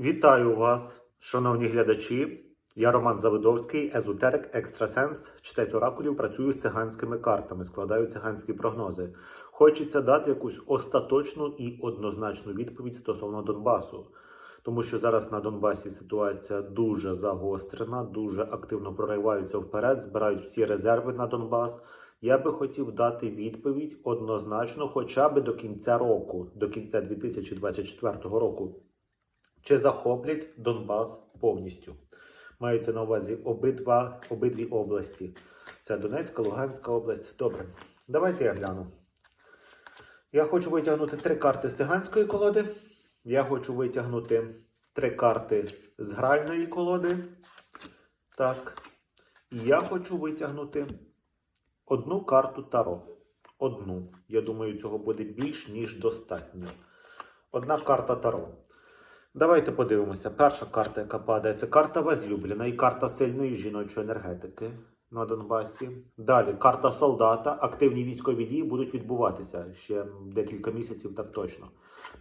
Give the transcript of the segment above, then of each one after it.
Вітаю вас, шановні глядачі. Я Роман Завидовський, езотерик, екстрасенс, чтець оракулів, працюю з циганськими картами, складаю циганські прогнози. Хочеться дати якусь остаточну і однозначну відповідь стосовно Донбасу. Тому що зараз на Донбасі ситуація дуже загострена, дуже активно прориваються вперед, збирають всі резерви на Донбас. Я би хотів дати відповідь однозначно, хоча б до кінця року, до кінця 2024 року. Чи захоплять Донбас повністю? Мається на увазі обидва, обидві області. Це Донецька, Луганська область. Добре, давайте я гляну. Я хочу витягнути три карти з циганської колоди. Я хочу витягнути три карти з гральної колоди. Так. І я хочу витягнути одну карту Таро. Одну. Я думаю, цього буде більш ніж достатньо. Одна карта Таро. Давайте подивимося. Перша карта, яка падає, це карта возлюблена і карта сильної жіночої енергетики на Донбасі. Далі карта солдата. Активні військові дії будуть відбуватися ще декілька місяців, так точно.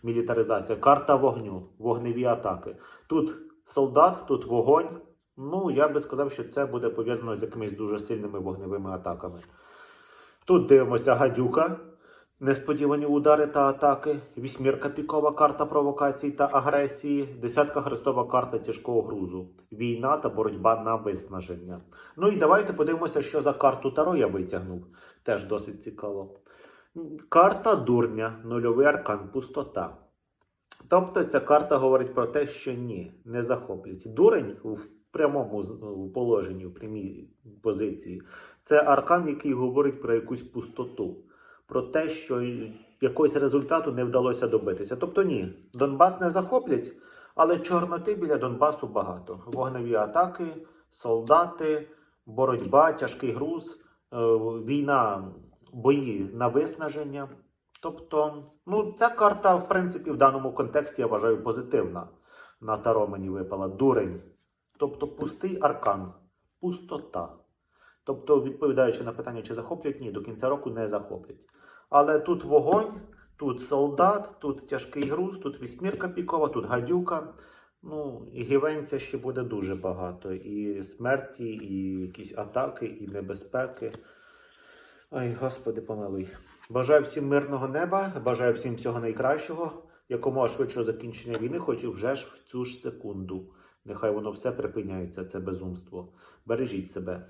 Мілітаризація. Карта вогню, вогневі атаки. Тут солдат, тут вогонь. Ну, я би сказав, що це буде пов'язано з якимись дуже сильними вогневими атаками. Тут дивимося гадюка. Несподівані удари та атаки, вісьмірка пікова карта провокацій та агресії, десятка хрестова карта тяжкого грузу, війна та боротьба на виснаження. Ну і давайте подивимося, що за карту Таро я витягнув. Теж досить цікаво. Карта дурня, нульовий аркан, пустота. Тобто ця карта говорить про те, що ні, не захоплять. Дурень в прямому положенні, в прямій позиції, це аркан, який говорить про якусь пустоту про те, що якогось результату не вдалося добитися. Тобто ні, Донбас не захоплять, але чорноти біля Донбасу багато. Вогневі атаки, солдати, боротьба, тяжкий груз, е, війна, бої на виснаження. Тобто, ну, ця карта, в принципі, в даному контексті я вважаю позитивна. На таро мені випала дурень. Тобто пустий аркан, пустота. Тобто, відповідаючи на питання, чи захоплять, ні, до кінця року не захоплять. Але тут вогонь, тут солдат, тут тяжкий груз, тут вісьмірка пікова, тут гадюка. Ну, і гівенця ще буде дуже багато. І смерті, і якісь атаки, і небезпеки. Ой, Господи, помилуй. Бажаю всім мирного неба, бажаю всім всього найкращого, якомога швидшого закінчення війни, хоч і вже ж в цю ж секунду. Нехай воно все припиняється, це безумство. Бережіть себе.